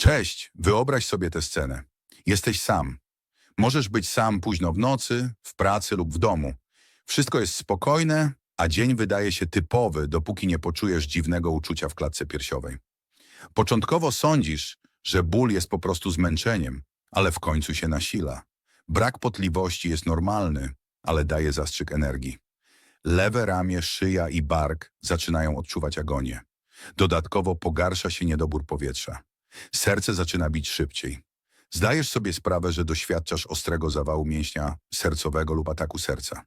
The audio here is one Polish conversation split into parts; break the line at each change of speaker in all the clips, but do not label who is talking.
Cześć, wyobraź sobie tę scenę. Jesteś sam. Możesz być sam późno w nocy, w pracy lub w domu. Wszystko jest spokojne, a dzień wydaje się typowy, dopóki nie poczujesz dziwnego uczucia w klatce piersiowej. Początkowo sądzisz, że ból jest po prostu zmęczeniem, ale w końcu się nasila. Brak potliwości jest normalny, ale daje zastrzyk energii. Lewe ramię, szyja i bark zaczynają odczuwać agonię. Dodatkowo pogarsza się niedobór powietrza. Serce zaczyna bić szybciej. Zdajesz sobie sprawę, że doświadczasz ostrego zawału mięśnia sercowego lub ataku serca.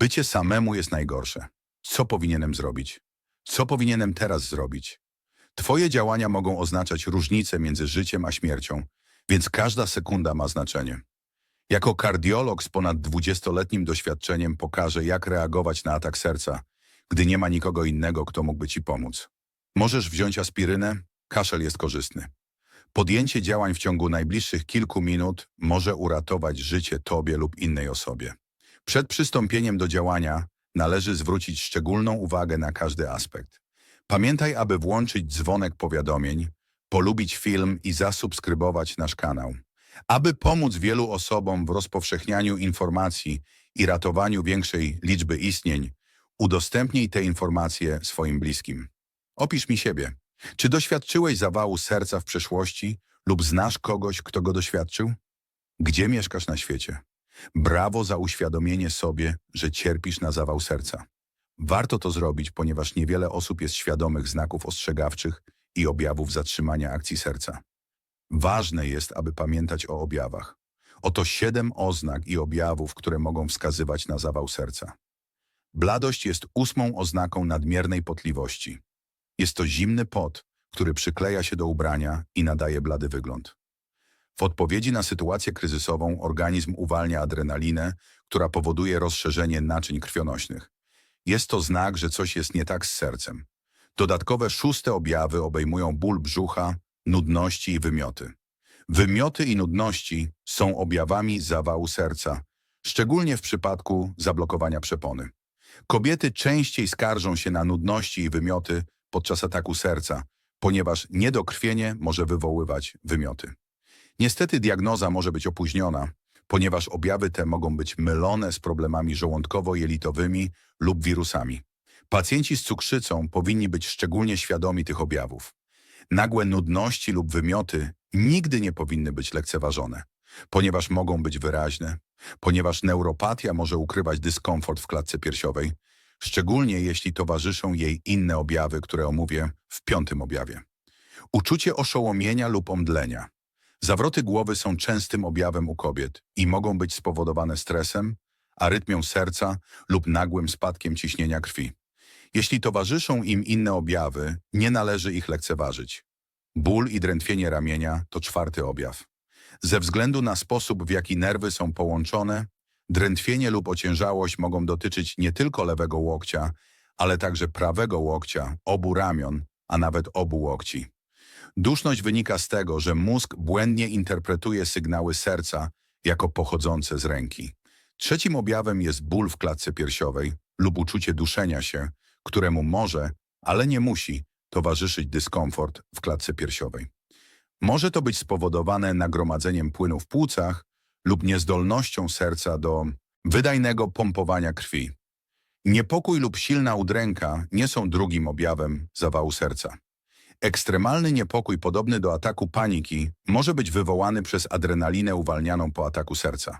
Bycie samemu jest najgorsze. Co powinienem zrobić? Co powinienem teraz zrobić? Twoje działania mogą oznaczać różnicę między życiem a śmiercią, więc każda sekunda ma znaczenie. Jako kardiolog z ponad 20-letnim doświadczeniem pokażę, jak reagować na atak serca, gdy nie ma nikogo innego, kto mógłby ci pomóc. Możesz wziąć aspirynę, kaszel jest korzystny. Podjęcie działań w ciągu najbliższych kilku minut może uratować życie tobie lub innej osobie. Przed przystąpieniem do działania należy zwrócić szczególną uwagę na każdy aspekt. Pamiętaj, aby włączyć dzwonek powiadomień, polubić film i zasubskrybować nasz kanał. Aby pomóc wielu osobom w rozpowszechnianiu informacji i ratowaniu większej liczby istnień, udostępnij te informacje swoim bliskim. Opisz mi siebie. Czy doświadczyłeś zawału serca w przeszłości lub znasz kogoś, kto go doświadczył? Gdzie mieszkasz na świecie? Brawo za uświadomienie sobie, że cierpisz na zawał serca. Warto to zrobić, ponieważ niewiele osób jest świadomych znaków ostrzegawczych i objawów zatrzymania akcji serca. Ważne jest, aby pamiętać o objawach. Oto siedem oznak i objawów, które mogą wskazywać na zawał serca. Bladość jest ósmą oznaką nadmiernej potliwości. Jest to zimny pot, który przykleja się do ubrania i nadaje blady wygląd. W odpowiedzi na sytuację kryzysową organizm uwalnia adrenalinę, która powoduje rozszerzenie naczyń krwionośnych. Jest to znak, że coś jest nie tak z sercem. Dodatkowe szóste objawy obejmują ból brzucha, nudności i wymioty. Wymioty i nudności są objawami zawału serca, szczególnie w przypadku zablokowania przepony. Kobiety częściej skarżą się na nudności i wymioty podczas ataku serca, ponieważ niedokrwienie może wywoływać wymioty. Niestety diagnoza może być opóźniona, ponieważ objawy te mogą być mylone z problemami żołądkowo-jelitowymi lub wirusami. Pacjenci z cukrzycą powinni być szczególnie świadomi tych objawów. Nagłe nudności lub wymioty nigdy nie powinny być lekceważone, ponieważ mogą być wyraźne, ponieważ neuropatia może ukrywać dyskomfort w klatce piersiowej, szczególnie jeśli towarzyszą jej inne objawy, które omówię w piątym objawie. Uczucie oszołomienia lub omdlenia. Zawroty głowy są częstym objawem u kobiet i mogą być spowodowane stresem, arytmią serca lub nagłym spadkiem ciśnienia krwi. Jeśli towarzyszą im inne objawy, nie należy ich lekceważyć. Ból i drętwienie ramienia to czwarty objaw. Ze względu na sposób, w jaki nerwy są połączone, drętwienie lub ociężałość mogą dotyczyć nie tylko lewego łokcia, ale także prawego łokcia, obu ramion, a nawet obu łokci. Duszność wynika z tego, że mózg błędnie interpretuje sygnały serca jako pochodzące z ręki. Trzecim objawem jest ból w klatce piersiowej lub uczucie duszenia się, któremu może, ale nie musi, towarzyszyć dyskomfort w klatce piersiowej. Może to być spowodowane nagromadzeniem płynu w płucach lub niezdolnością serca do wydajnego pompowania krwi. Niepokój lub silna udręka nie są drugim objawem zawału serca. Ekstremalny niepokój podobny do ataku paniki może być wywołany przez adrenalinę uwalnianą po ataku serca.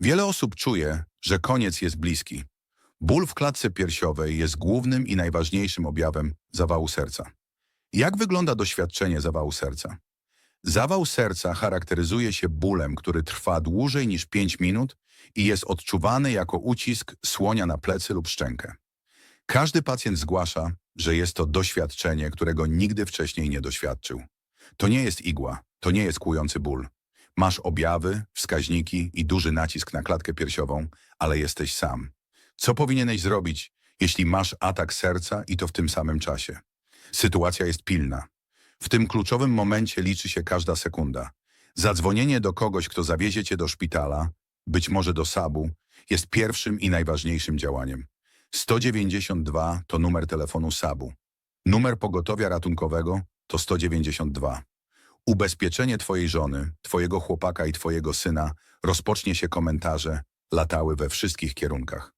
Wiele osób czuje, że koniec jest bliski. Ból w klatce piersiowej jest głównym i najważniejszym objawem zawału serca. Jak wygląda doświadczenie zawału serca? Zawał serca charakteryzuje się bólem, który trwa dłużej niż 5 minut i jest odczuwany jako ucisk słonia na plecy lub szczękę. Każdy pacjent zgłasza, że jest to doświadczenie, którego nigdy wcześniej nie doświadczył. To nie jest igła, to nie jest kłujący ból. Masz objawy, wskaźniki i duży nacisk na klatkę piersiową, ale jesteś sam. Co powinieneś zrobić, jeśli masz atak serca i to w tym samym czasie? Sytuacja jest pilna. W tym kluczowym momencie liczy się każda sekunda. Zadzwonienie do kogoś, kto zawiezie cię do szpitala, być może do SAB-u, jest pierwszym i najważniejszym działaniem. 192 to numer telefonu SAB-u. Numer pogotowia ratunkowego to 192. Ubezpieczenie twojej żony, twojego chłopaka i twojego syna rozpocznie się komentarze, latały we wszystkich kierunkach.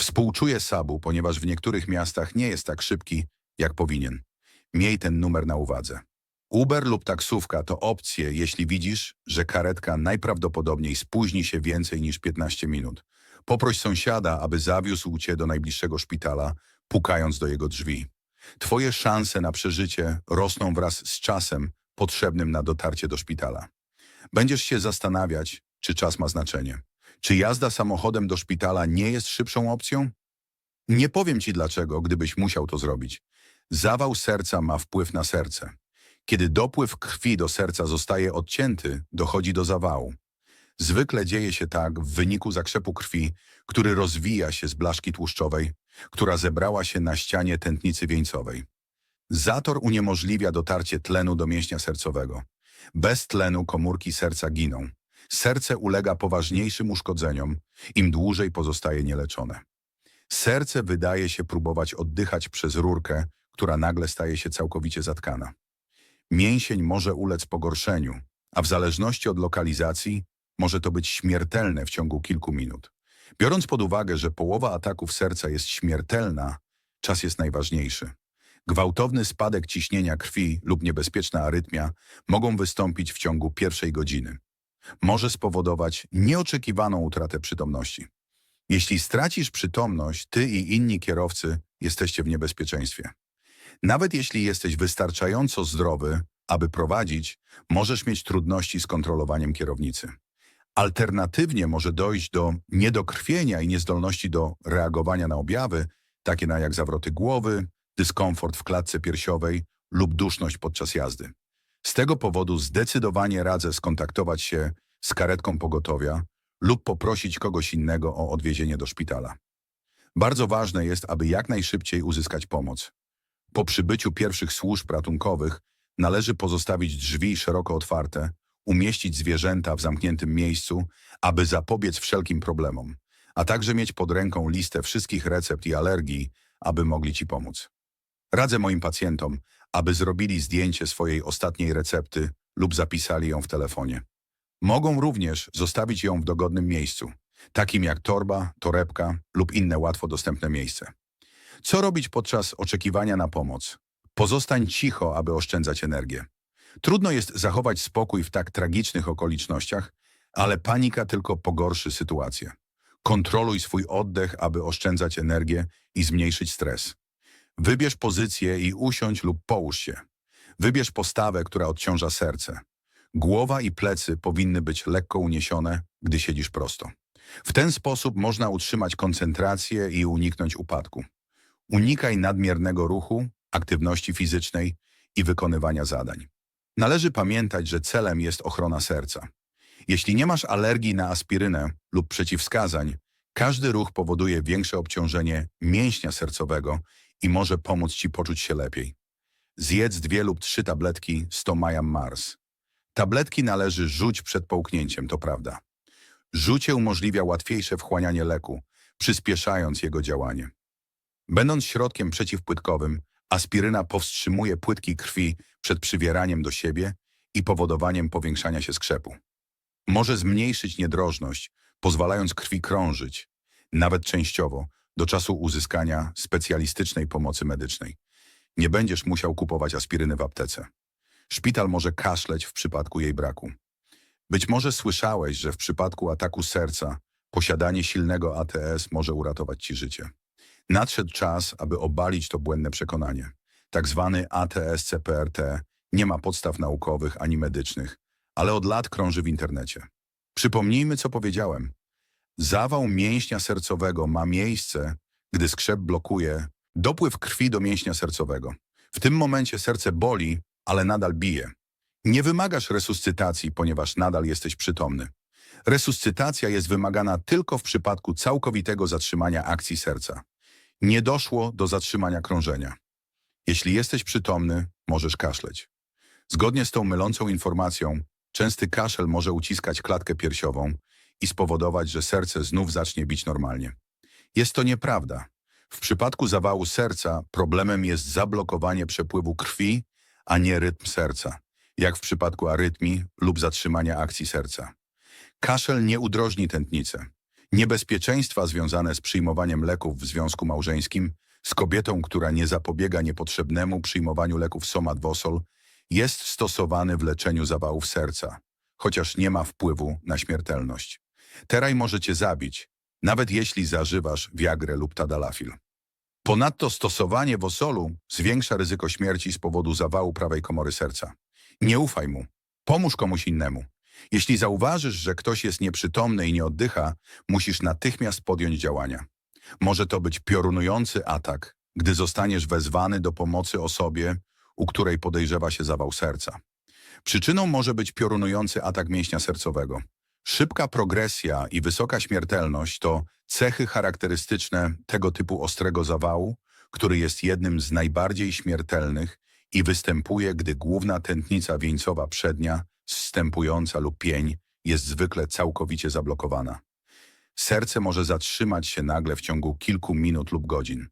Współczuję Sabu, ponieważ w niektórych miastach nie jest tak szybki, jak powinien. Miej ten numer na uwadze. Uber lub taksówka to opcje, jeśli widzisz, że karetka najprawdopodobniej spóźni się więcej niż 15 minut. Poproś sąsiada, aby zawiózł cię do najbliższego szpitala, pukając do jego drzwi. Twoje szanse na przeżycie rosną wraz z czasem potrzebnym na dotarcie do szpitala. Będziesz się zastanawiać, czy czas ma znaczenie. Czy jazda samochodem do szpitala nie jest szybszą opcją? Nie powiem ci dlaczego, gdybyś musiał to zrobić. Zawał serca ma wpływ na serce. Kiedy dopływ krwi do serca zostaje odcięty, dochodzi do zawału. Zwykle dzieje się tak w wyniku zakrzepu krwi, który rozwija się z blaszki tłuszczowej, która zebrała się na ścianie tętnicy wieńcowej. Zator uniemożliwia dotarcie tlenu do mięśnia sercowego. Bez tlenu komórki serca giną. Serce ulega poważniejszym uszkodzeniom, im dłużej pozostaje nieleczone. Serce wydaje się próbować oddychać przez rurkę, która nagle staje się całkowicie zatkana. Mięsień może ulec pogorszeniu, a w zależności od lokalizacji może to być śmiertelne w ciągu kilku minut. Biorąc pod uwagę, że połowa ataków serca jest śmiertelna, czas jest najważniejszy. Gwałtowny spadek ciśnienia krwi lub niebezpieczna arytmia mogą wystąpić w ciągu pierwszej godziny. Może spowodować nieoczekiwaną utratę przytomności. Jeśli stracisz przytomność, ty i inni kierowcy jesteście w niebezpieczeństwie. Nawet jeśli jesteś wystarczająco zdrowy, aby prowadzić, możesz mieć trudności z kontrolowaniem kierownicy. Alternatywnie może dojść do niedokrwienia i niezdolności do reagowania na objawy, takie na jak zawroty głowy, dyskomfort w klatce piersiowej lub duszność podczas jazdy. Z tego powodu zdecydowanie radzę skontaktować się z karetką pogotowia lub poprosić kogoś innego o odwiezienie do szpitala. Bardzo ważne jest, aby jak najszybciej uzyskać pomoc. Po przybyciu pierwszych służb ratunkowych należy pozostawić drzwi szeroko otwarte, umieścić zwierzęta w zamkniętym miejscu, aby zapobiec wszelkim problemom, a także mieć pod ręką listę wszystkich recept i alergii, aby mogli Ci pomóc. Radzę moim pacjentom, aby zrobili zdjęcie swojej ostatniej recepty lub zapisali ją w telefonie. Mogą również zostawić ją w dogodnym miejscu, takim jak torba, torebka lub inne łatwo dostępne miejsce. Co robić podczas oczekiwania na pomoc? Pozostań cicho, aby oszczędzać energię. Trudno jest zachować spokój w tak tragicznych okolicznościach, ale panika tylko pogorszy sytuację. Kontroluj swój oddech, aby oszczędzać energię i zmniejszyć stres. Wybierz pozycję i usiądź lub połóż się. Wybierz postawę, która odciąża serce. Głowa i plecy powinny być lekko uniesione, gdy siedzisz prosto. W ten sposób można utrzymać koncentrację i uniknąć upadku. Unikaj nadmiernego ruchu, aktywności fizycznej i wykonywania zadań. Należy pamiętać, że celem jest ochrona serca. Jeśli nie masz alergii na aspirynę lub przeciwwskazań, każdy ruch powoduje większe obciążenie mięśnia sercowego i może pomóc Ci poczuć się lepiej. Zjedz dwie lub trzy tabletki Stomaja Mars. Tabletki należy rzuć przed połknięciem, to prawda. Rzucie umożliwia łatwiejsze wchłanianie leku, przyspieszając jego działanie. Będąc środkiem przeciwpłytkowym, aspiryna powstrzymuje płytki krwi przed przywieraniem do siebie i powodowaniem powiększania się skrzepu. Może zmniejszyć niedrożność, pozwalając krwi krążyć, nawet częściowo, do czasu uzyskania specjalistycznej pomocy medycznej. Nie będziesz musiał kupować aspiryny w aptece. Szpital może kaszleć w przypadku jej braku. Być może słyszałeś, że w przypadku ataku serca posiadanie silnego ATS może uratować ci życie. Nadszedł czas, aby obalić to błędne przekonanie. Tak zwany ATS-CPRT nie ma podstaw naukowych ani medycznych, ale od lat krąży w internecie. Przypomnijmy, co powiedziałem. Zawał mięśnia sercowego ma miejsce, gdy skrzep blokuje dopływ krwi do mięśnia sercowego. W tym momencie serce boli, ale nadal bije. Nie wymagasz resuscytacji, ponieważ nadal jesteś przytomny. Resuscytacja jest wymagana tylko w przypadku całkowitego zatrzymania akcji serca. Nie doszło do zatrzymania krążenia. Jeśli jesteś przytomny, możesz kaszleć. Zgodnie z tą mylącą informacją, częsty kaszel może uciskać klatkę piersiową i spowodować, że serce znów zacznie bić normalnie. Jest to nieprawda. W przypadku zawału serca problemem jest zablokowanie przepływu krwi, a nie rytm serca. jak w przypadku arytmii lub zatrzymania akcji serca. Kaszel nie udrożni tętnicę. Niebezpieczeństwa związane z przyjmowaniem leków w związku małżeńskim z kobietą, która nie zapobiega niepotrzebnemu przyjmowaniu leków somatwosol, jest stosowany w leczeniu zawałów serca, chociaż nie ma wpływu na śmiertelność. Teraj może cię zabić, nawet jeśli zażywasz Viagrę lub Tadalafil. Ponadto stosowanie wosolu zwiększa ryzyko śmierci z powodu zawału prawej komory serca. Nie ufaj mu. Pomóż komuś innemu. Jeśli zauważysz, że ktoś jest nieprzytomny i nie oddycha, musisz natychmiast podjąć działania. Może to być piorunujący atak, gdy zostaniesz wezwany do pomocy osobie, u której podejrzewa się zawał serca. Przyczyną może być piorunujący atak mięśnia sercowego. Szybka progresja i wysoka śmiertelność to cechy charakterystyczne tego typu ostrego zawału, który jest jednym z najbardziej śmiertelnych i występuje, gdy główna tętnica wieńcowa przednia, zstępująca lub pień jest zwykle całkowicie zablokowana. Serce może zatrzymać się nagle w ciągu kilku minut lub godzin.